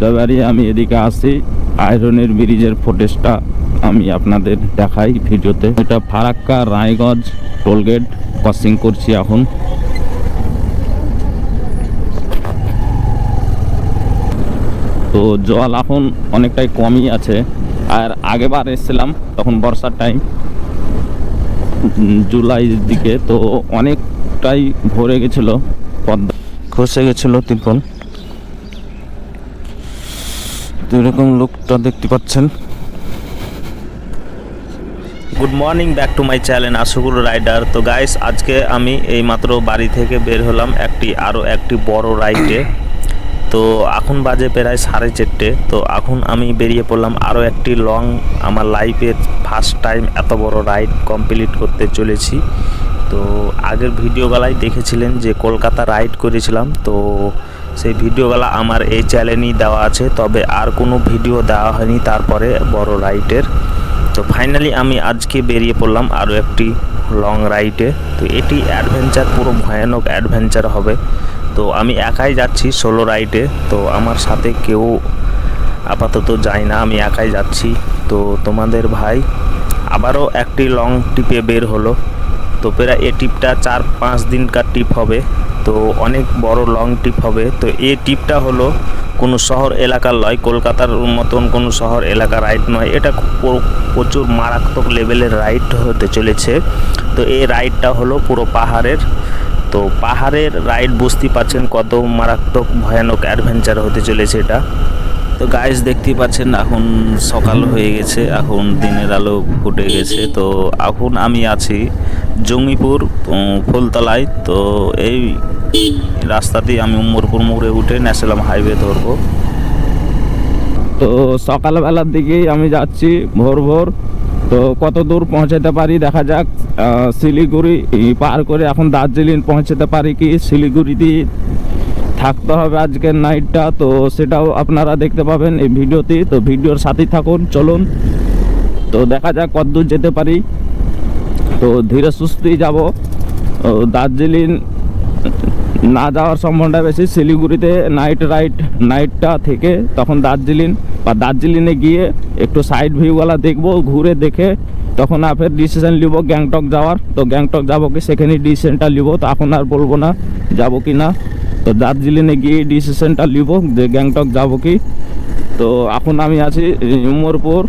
যবারই আমি এদিকে আসি। আয়রনের ব্রিজের ফুটেজটা আমি আপনাদের দেখাই ভিডিওতে। এটা ফারাক্কা, রায়গঞ্জ, টোলগেট ক্রসিং করছি এখন তো জল এখন অনেকটাই কমই আছে। আর আগেবার এসেছিলাম, তখন বর্ষার টাইম জুলাইয়ের দিকে, তো অনেকটাই ভরে গেছিল পদ্মা। খসে গেছিল তিরপল। তো এরকম লোকটা দেখতে পাচ্ছেন। Good morning back to my channel Ashukur rider তো গাইস আজকে আমি এইমাত্র বাড়ি থেকে বের হলাম একটি আরও একটি বড় রাইডে তো এখন বাজে প্রায় সাড়ে চারটে। তো এখন আমি বেরিয়ে পড়লাম আরও একটি লং আমার লাইফের ফার্স্ট টাইম এত বড় রাইড কমপ্লিট করতে চলেছি। তো আগের ভিডিওগুলাই দেখেছিলেন যে কলকাতা রাইড করেছিলাম। তো সেই ভিডিওগুলো আমার এই চ্যানেলেই দেওয়া আছে। তবে আর কোনো ভিডিও দেওয়া হয়নি তারপরে বড় রাইডের তো ফাইনালি আমি আজকে বেরিয়ে পড়লাম আরও একটি লং রাইডে তো এটি অ্যাডভেঞ্চার পুরো ভয়ানক অ্যাডভেঞ্চার হবে। তো আমি একাই যাচ্ছি সোলো রাইডে তো আমার সাথে কেউ আপাতত যায় না, আমি একাই যাচ্ছি। তো তোমাদের ভাই, আবারও একটি লং ট্রিপে বের হলো। তো প্রায় এই ট্রিপটা চার পাঁচ দিনকার ট্রিপ হবে। তো অনেক বড় লং ট্রিপ হবে। তো এই ট্রিপটা হলো কোনো শহর এলাকার নয় কলকাতার মতন কোনো শহর এলাকা রাইড নয়। এটা পুরো- প্রচুর মারাত্মক লেভেলের রাইড হতে চলেছে। তো এই রাইডটা হলো পুরো পাহাড়ের। তো পাহাড়ের রাইড বুঝতে পারছেন কত মারাত্মক ভয়ানক অ্যাডভেঞ্চার হতে চলেছে এটা। তো গাইস দেখতেই পাচ্ছেন এখন সকাল হয়ে গেছে এখন দিনের আলো ফুটে গেছে। তো এখন আমি আছি জঙ্গিপুর ফুলতলায়। তো এই রাস্তাতেই আমি উম্মরপুর মোড়ে উঠে ন্যাশনাল হাইওয়ে ধরবো। তো সকালবেলার দিকেই আমি যাচ্ছি ভোর ভোর। তো কত দূর পৌঁছাতে পারি দেখা যাক। শিলিগুড়ি পার করে এখন দার্জিলিং পৌঁছাতে পারি কি? শিলিগুড়িতে থাকতে হবে আজকের নাইটটা তো সেটাও আপনারা দেখতে পাবেন এই ভিডিওতে। তো ভিডিওর সাথেই থাকুন, চলুন। তো দেখা যাক কত দূর যেতে পারি। তো ধীরে সুস্থেই যাব। দার্জিলিং না যাওয়ার সম্ভাবনা বেশি। শিলিগুড়িতে নাইট রাইড নাইটটা থেকে তখন দার্জিলিং বা দার্জিলিংয়ে গিয়ে একটু সাইড ভিউওয়ালা দেখব, ঘুরে দেখে তখন ফের ডিসিশন নিব গ্যাংটক যাওয়ার। তো গ্যাংটক যাব কি সেখানে ডিসিশনটা নিব। তো এখন আর বলব না, যাব কি না তো দার্জিলিংয়ে গিয়ে ডিসিশনটা নিব যে গ্যাংটক যাব কি। তো এখন আমি আছি উমরপুর।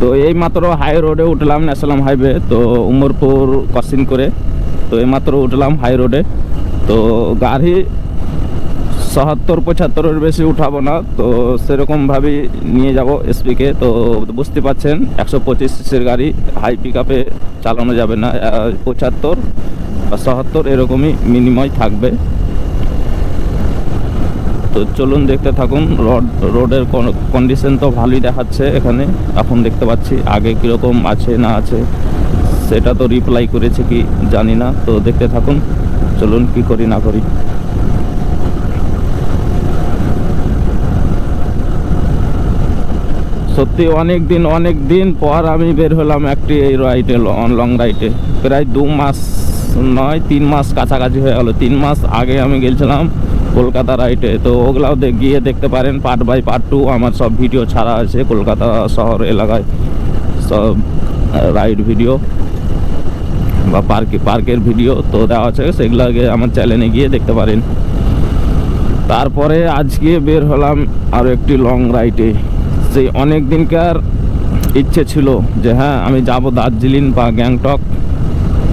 তো এই মাত্র হাই রোডে উঠলাম ন্যাশনাল হাইওয়ে, তো উমরপুর ক্রসিং করে তো এইমাত্র উঠলাম হাই রোডে। তো গাড়ি সত্তর পঁচাত্তরের বেশি উঠাবো না, তো সেরকমভাবেই নিয়ে যাব এসপিকে তো বুঝতে পারছেন, একশো পঁচিশ গাড়ি হাই পিক আপে চালানো যাবে না পঁচাত্তর বা সত্তর এরকমই মিনিমাম থাকবে। তো চলুন দেখতে থাকুন, রোড, রোডের কন্ডিশন তো ভালোই দেখাচ্ছে এখানে। এখন দেখতে পাচ্ছি আগে কীরকম আছে না আছে, সেটা তো রিপ্লাই করেছে কি জানি না, তো দেখতে থাকুন, চলুন কি করি না করি। সত্যি অনেক দিন অনেক দিন পর আমি বের হলাম একটি এই রাইডে লং রাইডে প্রায় দু মাস নয়, তিন মাস কাছাকাছি হয়ে গেল। তিন মাস আগে আমি গেছিলাম কলকাতা রাইডে তো ওগুলাও গিয়ে দেখতে পারেন পার্ট বাই পার্ট টু আমার সব ভিডিও ছাড়া আছে কলকাতা শহর এলাকায়। সব রাইড ভিডিও বা পার্কে পার্কের ভিডিও তো দেওয়া আছে, সেগুলো আগে আমার চ্যানেলে গিয়ে দেখতে পারেন। তারপরে আজকে বের হলাম আরও একটি লং রাইডে সেই অনেক দিনকার ইচ্ছে ছিল যে হ্যাঁ আমি যাব দার্জিলিং বা গ্যাংটক।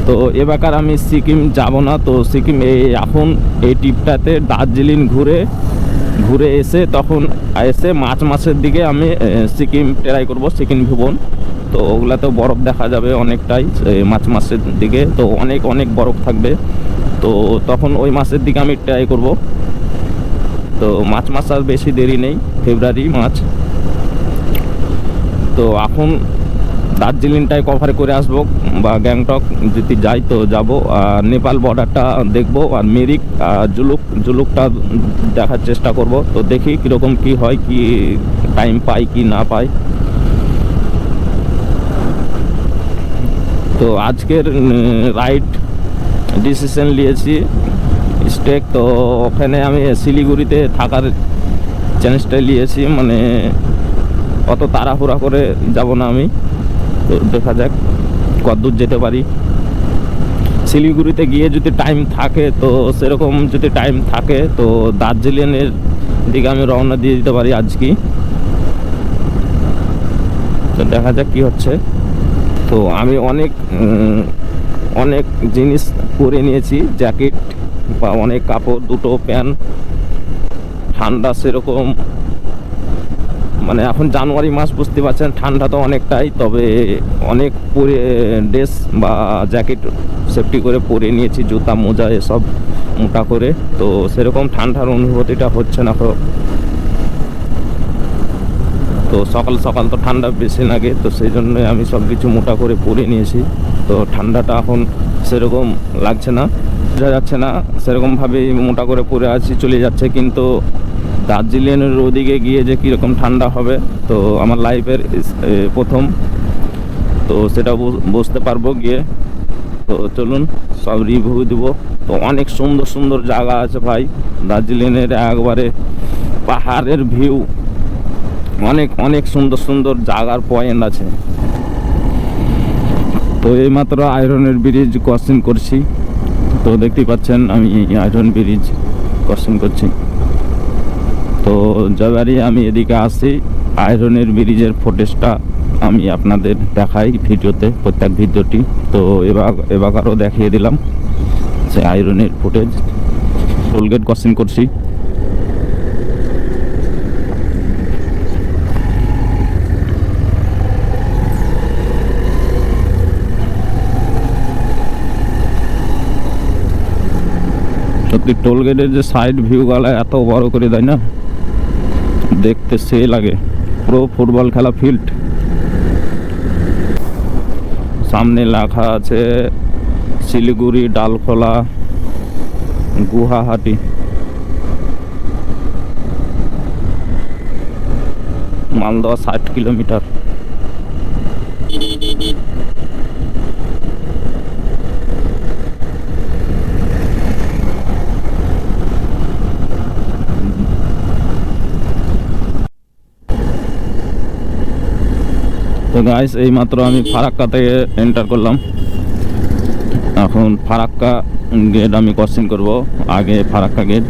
তো এবারকার আমি সিকিম যাব না। তো সিকিম এই এখন এই ট্রিপটাতে দার্জিলিং ঘুরে ঘুরে এসে তখন এসে মার্চ মাসের দিকে আমি সিকিম ট্রাই করব, সিকিম ভুবন তো ওগুলাতেও বরফ দেখা যাবে অনেকটাই মার্চ মাসের দিকে। তো অনেক অনেক বরফ থাকবে। তো তখন ওই মাসের দিকে আমি ট্রাই করব। তো মার্চ মাস আর বেশি দেরি নেই, ফেব্রুয়ারি, মার্চ। তো এখন দার্জিলিংটাই কভার করে আসব বা গ্যাংটক, যদি যাই তো যাব। আর নেপাল বর্ডারটা দেখব আর মিরিক জুলুক, জুলুকটা দেখার চেষ্টা করব। তো দেখি কীরকম কি হয়, কি টাইম পাই, কি না পাই। তো আজকের রাইড ডিসিশন নিয়েছি। স্টেক তো ওখানে আমি শিলিগুড়িতে থাকার চ্যালেঞ্জটাই নিয়েছি। মানে অত তাড়াহুড়া করে যাব না আমি। তো দেখা যাক কতদূর যেতে পারি। শিলিগুড়িতে গিয়ে যদি টাইম থাকে, তো সেরকম যদি টাইম থাকে, তো দার্জিলিংয়ের দিকে আমি রওনা দিয়ে দিতে পারি আজকে। তো দেখা যাক কি হচ্ছে। তো আমি অনেক অনেক জিনিস পরে নিয়েছি, জ্যাকেট বা অনেক কাপড়, দুটো প্যান্ট, ঠান্ডা সেরকম। মানে এখন জানুয়ারি মাস বুঝতে পারছেন, ঠান্ডা তো অনেকটাই, তবে অনেক পরে ড্রেস বা জ্যাকেট সেফটি করে পরে নিয়েছি, জুতা, মোজা, এসব মোটা করে, তো সেরকম ঠান্ডার অনুভূতিটা হচ্ছে না তো। তো সকাল সকাল তো ঠান্ডা বেশি লাগে, তো সেই জন্য আমি সব কিছু মোটা করে পরে নিয়েছি, তো ঠান্ডাটা এখন সেরকম লাগছে না, বোঝা যাচ্ছে না, সেরকমভাবেই মোটা করে পরে আছি, চলে যাচ্ছে, কিন্তু দার্জিলিংয়ের ওদিকে গিয়ে যে কীরকম ঠান্ডা হবে, তো আমার লাইফের প্রথম। তো সেটা বুঝ- বুঝতে পারব গিয়ে। তো চলুন, সব রিভিউ দিব। তো অনেক সুন্দর সুন্দর জায়গা আছে ভাই। দার্জিলিংয়ের একবারে পাহাড়ের ভিউ অনেক অনেক সুন্দর সুন্দর জায়গার পয়েন্ট আছে। তো এইমাত্র আয়রনের ব্রিজ ক্রসিং করছি। তো দেখতেই পাচ্ছেন, আমি আয়রন ব্রিজ ক্রসিং করছি। তো যবারই আমি এদিকে আসি। আয়রনের ব্রিজের ফুটেজটা আমি আপনাদের দেখাই ভিডিওতে, প্রত্যেক ভিডিওটি। তো এবার, এবারও দেখিয়ে দিলাম সে আয়রনের ফুটেজ টোলগেট ক্রসিং করছি। সত্যি টোল গেটের যে সাইড ভিউ ভিউগুলো এত বড় করে দেয় না? দেখতে সে লাগে। প্রো ফুটবল খেলা ফিল্ড সামনে লেখা আছে, শিলিগুড়ি, ডালখোলা গুহাহাটি মালদহ ষাট কিলোমিটার। তো গাইস এইমাত্র আমি ফারাক্কা থেকে এন্টার করলাম। এখন ফারাক্কা গেট আমি ক্রসিং করব, আগে ফারাক্কা গেট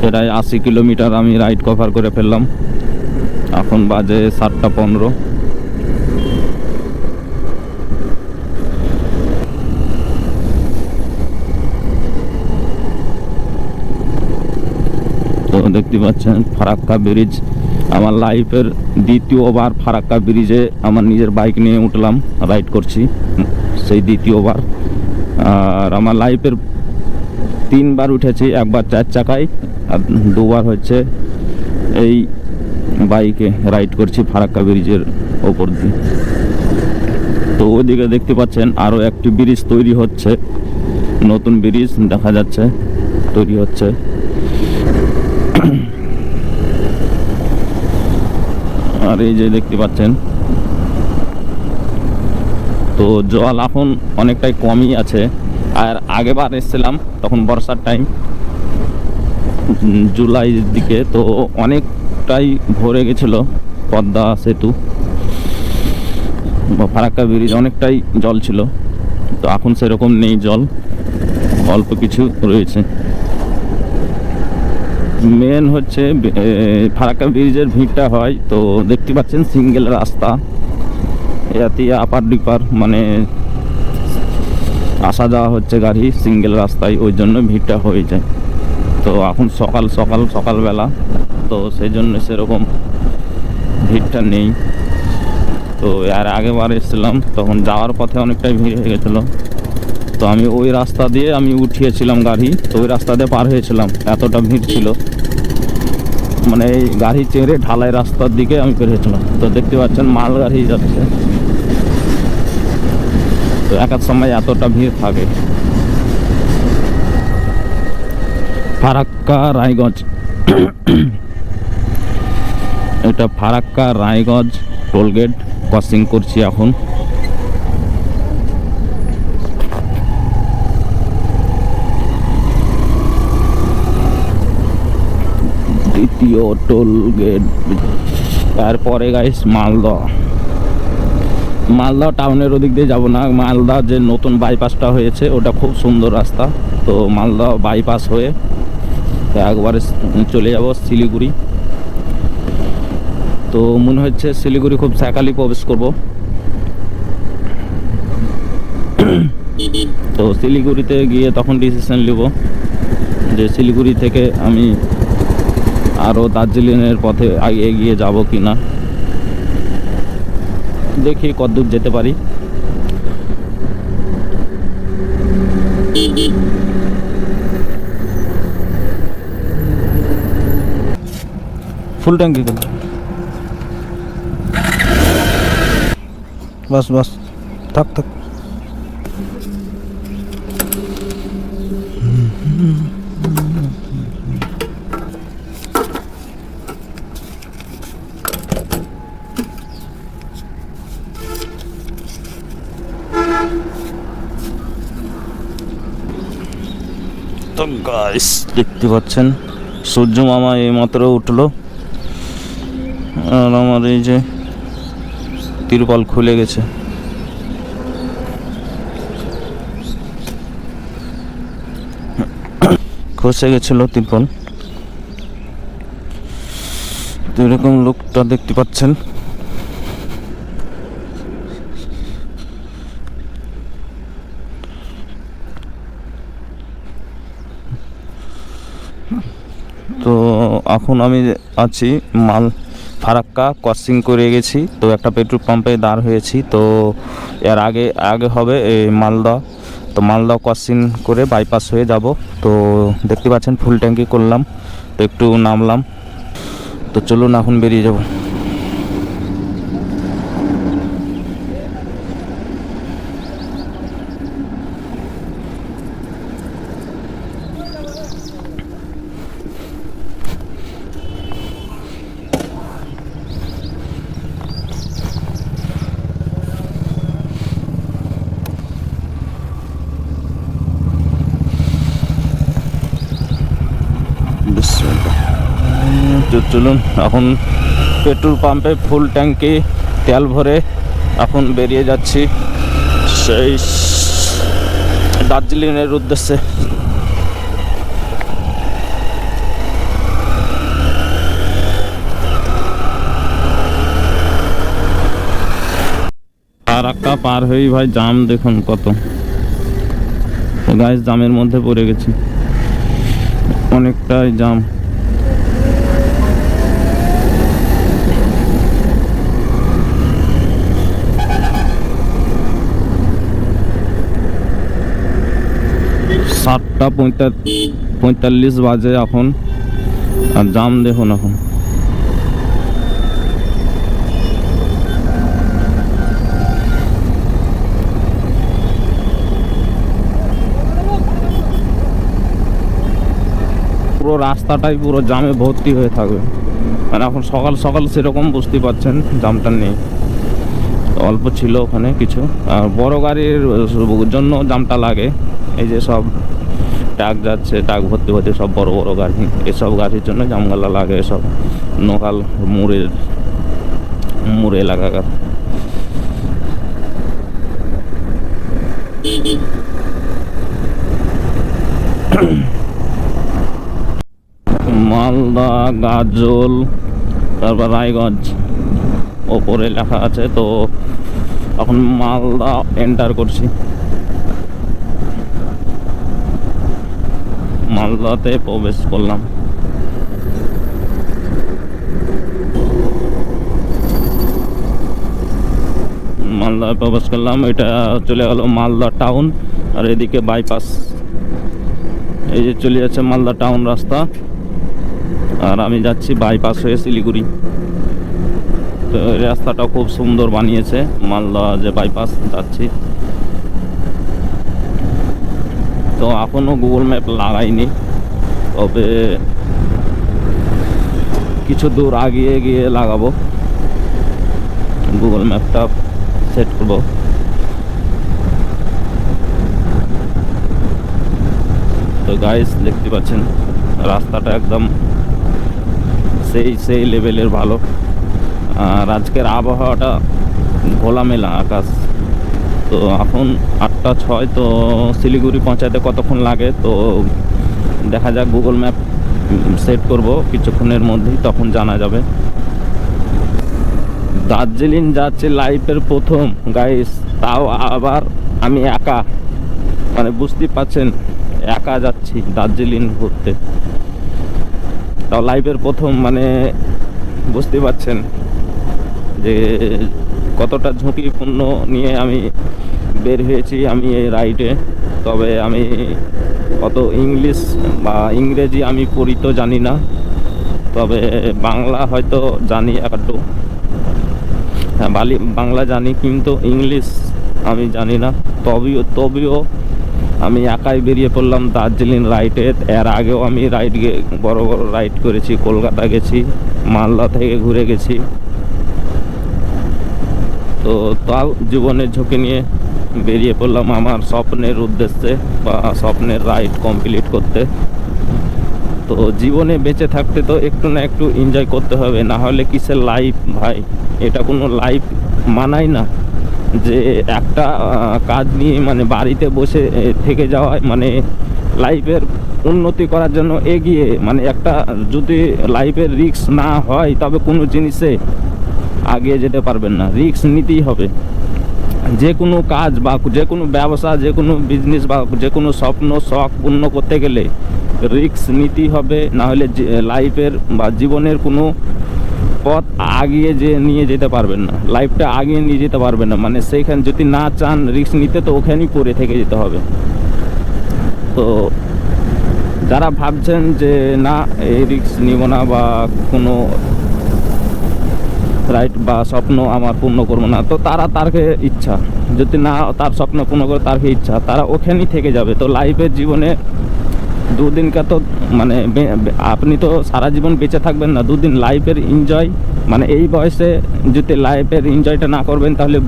প্রায় আশি কিলোমিটার আমি রাইড কভার করে ফেললাম। এখন বাজে সাতটা পনেরো তো দেখতে পাচ্ছেন, ফারাক্কা ব্রিজ। আমার লাইফের দ্বিতীয়বার ফারাক্কা ব্রিজে আমার নিজের বাইক নিয়ে উঠলাম, রাইড করছি, সেই দ্বিতীয়বার। আর আমার লাইফের তিনবার উঠেছি, একবার চার চাকায়, আর দুবার হচ্ছে এই বাইকে রাইড করছি ফারাক্কা ব্রিজের ওপর দিয়ে। তো ওদিকে দেখতে পাচ্ছেন আরও একটি ব্রিজ তৈরি হচ্ছে, নতুন ব্রিজ দেখা যাচ্ছে, তৈরি হচ্ছে। আর এই যে দেখতে পাচ্ছেন, তো জল এখন অনেকটাই কমই আছে। আর আগেবার এসেছিলাম, তখন বর্ষার টাইম জুলাইয়ের দিকে, তো অনেকটাই ভরে গেছিল পদ্মা সেতু বা ফারাক্কা ব্রিজ, অনেকটাই জল ছিল। তো এখন সেরকম নেই জল, অল্প কিছু রয়েছে। মেন হচ্ছে ফারাক্কা ব্রিজের ভিড়টা হয়, তো দেখতে পাচ্ছেন সিঙ্গেল রাস্তা। এতে আপার ডিপার মানে আসা যাওয়া হচ্ছে গাড়ি সিঙ্গেল রাস্তায়, ওই জন্য ভিড়টা হয়ে যায়। তো এখন সকাল সকাল, সকালবেলা, তো সেই জন্য সেরকম ভিড়টা নেই। তো আর আগেবার এসেছিলাম, তখন যাওয়ার পথে অনেকটাই ভিড় হয়ে গেছিল। তো আমি ওই রাস্তা দিয়ে আমি উঠিয়েছিলাম গাড়ি, তো ওই রাস্তা দিয়ে পার হয়েছিলাম। এতটা ভিড় ছিল। মানে এই গাড়ি চেড়ে ঢালাই রাস্তার দিকে আমি বেরিয়েছিলাম তো দেখতে পাচ্ছেন, মাল গাড়ি যাচ্ছে। তো এক এক সময় এতটা ভিড় থাকে। ফারাক্কা রায়গঞ্জ। এটা ফারাক্কা রায়গঞ্জ, টোলগেট ক্রসিং করছি এখন। দ্বিতীয় টোল গেট তারপরে গাইস মালদা মালদা টাউনের ওদিক দিয়ে যাব না। মালদা যে নতুন বাইপাসটা হয়েছে, ওটা খুব সুন্দর রাস্তা। তো মালদা বাইপাস হয়ে একবারে চলে যাব শিলিগুড়ি। তো মনে হচ্ছে শিলিগুড়ি খুব সকালেই প্রবেশ করব। তো শিলিগুড়িতে গিয়ে তখন ডিসিশন নেব যে শিলিগুড়ি থেকে আমি আরও দার্জিলিংয়ের পথে এগিয়ে যাব কি না। দেখি কতদূর যেতে পারি। ফুল ট্যাঙ্কি বাস বাস। থাক থাক। গাইস দেখতে পাচ্ছেন? সূর্য মামা এইমাত্র উঠল। আর আমার এই যে তিরপল খুলে গেছে। খসে গেছিল তিরপল। তো এরকম লোকটা দেখতে পাচ্ছেন তো এখন আমি আছি মাল ফারাক্কা ক্রসিং করে গেছি। তো একটা পেট্রোল পাম্পে দাঁড় হয়েছি। তো এর আগে আগে হবে এই মালদা। তো মালদা ক্রসিং করে বাইপাস হয়ে যাব। তো দেখতে পাচ্ছেন ফুল ট্যাঙ্কি করলাম। তো একটু নামলাম। তো চলুন, এখন বেরিয়ে যাব বিসমিল্লাহ। তো চলুন এখন পেট্রোল পাম্পে ফুল ট্যাঙ্কি, তেল ভরে এখন বেরিয়ে যাচ্ছি সেই দার্জিলিংয়ের উদ্দেশ্যে। আর একটা পার হয়েই ভাই জাম, দেখুন কত। গাছ জামের মধ্যে পড়ে গেছি। অনেকটাই জাম। সাতটা পঁয়তাল্লিশ বাজে এখন। আর জাম দেখুন এখন। পুরো রাস্তাটাই পুরো জামে ভর্তি হয়ে থাকবে। মানে এখন সকাল সকাল সেরকম বুঝতে পারছেন, জামটা নেই। অল্প ছিল ওখানে কিছু। আর বড় গাড়ির জন্য জামটা লাগে। এই যে সব ট্রাক যাচ্ছে টাক ভর্তি ভর্তি সব বড় বড় গাড়ি। এসব গাড়ির জন্য জামগালা লাগে এসব লোকাল মুড়ের, মুড় এলাকাকার মালদা, গাজল, তারপর রায়গঞ্জ। ওপরে লেখা আছে তো, এখন মালদা এন্টার করছি। মালদাতে প্রবেশ করলাম। মালদা প্রবেশ করলাম, এটা চলে গেল মালদা টাউন, আর এদিকে বাইপাস এই যে চলে যাচ্ছে মালদা টাউন রাস্তা, আর আমি যাচ্ছি বাইপাস হয়ে শিলিগুড়ি। তো রাস্তাটা খুব সুন্দর বানিয়েছে, মালদা যে বাইপাস যাচ্ছি। তো এখনও গুগল ম্যাপ লাগাইনি। তবে কিছু দূর আগিয়ে গিয়ে লাগাবো। গুগল ম্যাপটা সেট করব। তো গাইস দেখতে পাচ্ছেন, রাস্তাটা একদম সেই সেই লেভেলের ভালো। আর আজকের আবহাওয়াটা খোলামেলা আকাশ। তো এখন আটটা ছয়, তো শিলিগুড়ি পৌঁছাতে কতক্ষণ লাগে? তো দেখা যাক গুগল ম্যাপ সেট করব, কিছুক্ষণের মধ্যেই তখন জানা যাবে। দার্জিলিং যাচ্ছে লাইফের প্রথম। গাইস তাও আবার আমি একা। মানে বুঝতেই পাচ্ছেন একা যাচ্ছি দার্জিলিং ঘুরতে। তাও লাইফের প্রথম মানে বুঝতে পাচ্ছেন যে কতটা ঝুঁকিপূর্ণ নিয়ে আমি বের হয়েছি আমি এই রাইডে। তবে আমি অত ইংলিশ বা ইংরেজি আমি পড়ি তো জানি না। তবে বাংলা হয়তো জানি একটু। হ্যাঁ বালি, বাংলা জানি কিন্তু ইংলিশ আমি জানি না। তবেও তবেও আমি একাই বেরিয়ে পড়লাম দার্জিলিং রাইডে। এর আগেও আমি রাইড বড় বড় রাইড করেছি, কলকাতা গেছি, মালদা থেকে ঘুরে গেছি। তো তাও জীবনের ঝুঁকি নিয়ে বেরিয়ে পড়লাম আমার স্বপ্নের উদ্দেশ্যে বা স্বপ্নের রাইড কমপ্লিট করতে। তো জীবনে বেঁচে থাকতে তো একটু না একটু এনজয় করতে হবে, না হলে কিসের লাইফ ভাই? এটা কোনো লাইফ মানাই না যে একটা কাজ নিয়ে মানে বাড়িতে বসে থেকে যাওয়া মানে লাইফের উন্নতি করার জন্য এগিয়ে মানে একটা যদি লাইফের রিস্ক না হয় তবে কোনো জিনিসে আগে যেতে পারবেন না। রিস্ক নিতেই হবে। যে কোনো কাজ বা যে কোনো ব্যবসা, যে কোনো বিজনেস বা যে কোনো স্বপ্ন, শখ পূর্ণ করতে গেলে রিস্ক নিতেই হবে। না হলে লাইফের বা জীবনের কোনো পথ আগিয়ে যে, নিয়ে যেতে পারবেন না। লাইফটা আগিয়ে নিয়ে যেতে পারবেন না। মানে সেইখানে যদি না চান রিস্ক নিতে, তো ওখানেই পড়ে থেকে যেতে হবে। তো যারা ভাবছেন যে, না, এই রিস্ক নিব না বা কোনো রাইট বা স্বপ্ন আমার পূর্ণ করব না। তো তারা তারকে ইচ্ছা, যদি না তার স্বপ্ন পূর্ণ করে তারকে ইচ্ছা, তারা ওখানেই থেকে যাবে। তো লাইফের জীবনে দুদিনকা তো মানে আপনি তো সারা জীবন বেঁচে থাকবেন না, দুদিন লাইফের এনজয় মানে এই বয়সে যদি লাইফের এনজয়টা না করবেন, তাহলে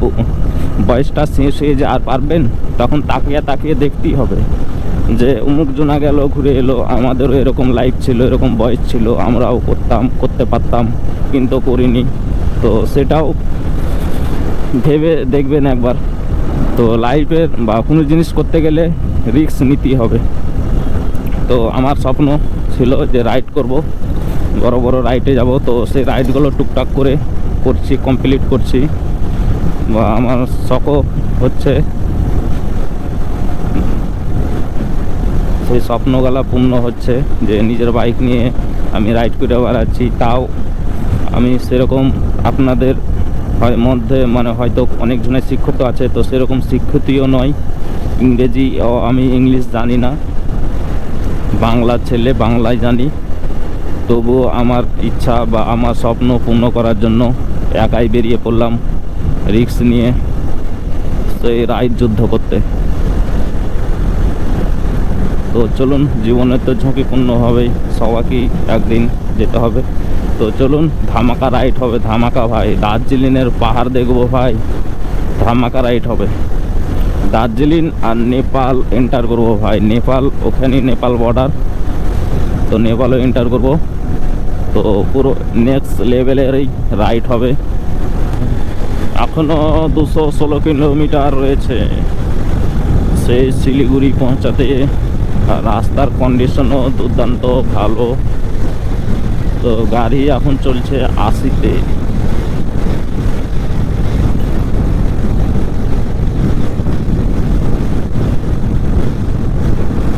বয়সটা শেষ হয়ে যে আর পারবেন, তখন তাকিয়ে তাকিয়ে দেখতেই হবে। যে অমুক জোনা গেল, ঘুরে এলো, আমাদেরও এরকম লাইফ ছিল, এরকম বয়স ছিল, আমরাও করতাম, করতে পারতাম, কিন্তু করিনি। তো সেটাও ভেবে দেখবেন একবার। তো লাইফের বা কোনো জিনিস করতে গেলে রিস্ক নিতেই হবে। তো আমার স্বপ্ন ছিল যে রাইড করব। বড় বড় রাইডে যাব। তো সেই রাইডগুলো টুকটাক করে করছি কমপ্লিট করছি। বা আমার শখও হচ্ছে সেই স্বপ্নগুলা পূর্ণ হচ্ছে যে নিজের বাইক নিয়ে আমি রাইড করে বেড়াচ্ছি। তাও আমি সেরকম আপনাদের হয় মধ্যে মানে হয়তো অনেকজনের শিক্ষিত আছে, তো সেরকম শিক্ষিতও নয়। ইংরেজি আমি ইংলিশ জানি না। বাংলা ছেলে বাংলায় জানি। তবুও আমার ইচ্ছা বা আমার স্বপ্ন পূর্ণ করার জন্য একাই বেরিয়ে পড়লাম রিক্স নিয়ে সেই রাইড যুদ্ধ করতে। তো চলুন জীবনে তো ঝুঁকিপূর্ণ হবেই, সবাইকেই একদিন যেতে হবে। তো চলুন, ধামাকা রাইড হবে, ধামাকা ভাই। দার্জিলিংয়ের পাহাড় দেখব ভাই। ধামাকা রাইড হবে। দার্জিলিং আর নেপাল এন্টার করব ভাই। নেপাল ওখানেই নেপাল বর্ডার তো নেপালও এন্টার করব। তো পুরো নেক্সট লেভেলেরই রাইড হবে। এখনও দুশো ষোলো কিলোমিটার রয়েছে। সেই শিলিগুড়ি পৌঁছাতে, রাস্তার কন্ডিশনও দুর্দান্ত ভালো। তো গাড়ি এখন চলছে আশিতে।